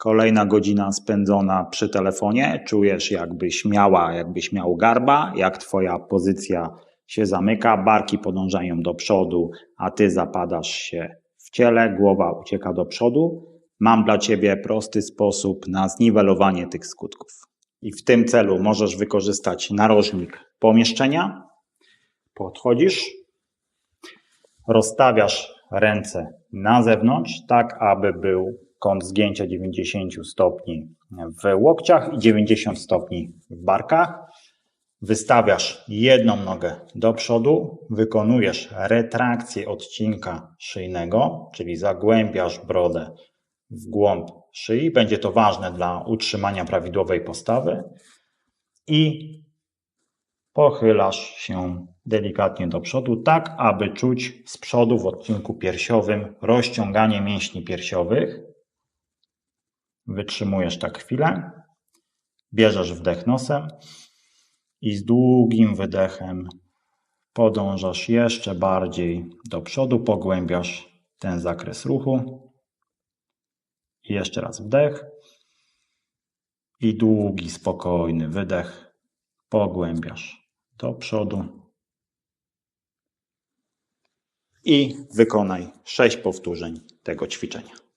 Kolejna godzina spędzona przy telefonie. Czujesz, jakbyś miała, jakbyś miał garba, jak twoja pozycja się zamyka, barki podążają do przodu, a ty zapadasz się w ciele, głowa ucieka do przodu. Mam dla ciebie prosty sposób na zniwelowanie tych skutków. I w tym celu możesz wykorzystać narożnik pomieszczenia. Podchodzisz, rozstawiasz ręce na zewnątrz, tak aby był kąt zgięcia 90 stopni w łokciach i 90 stopni w barkach. Wystawiasz jedną nogę do przodu, wykonujesz retrakcję odcinka szyjnego, czyli zagłębiasz brodę w głąb szyi. Będzie to ważne dla utrzymania prawidłowej postawy i pochylasz się delikatnie do przodu, tak aby czuć z przodu w odcinku piersiowym rozciąganie mięśni piersiowych. Wytrzymujesz tak chwilę, bierzesz wdech nosem i z długim wydechem podążasz jeszcze bardziej do przodu, pogłębiasz ten zakres ruchu. I jeszcze raz wdech i długi, spokojny wydech. Pogłębiasz do przodu. I wykonaj 6 powtórzeń tego ćwiczenia.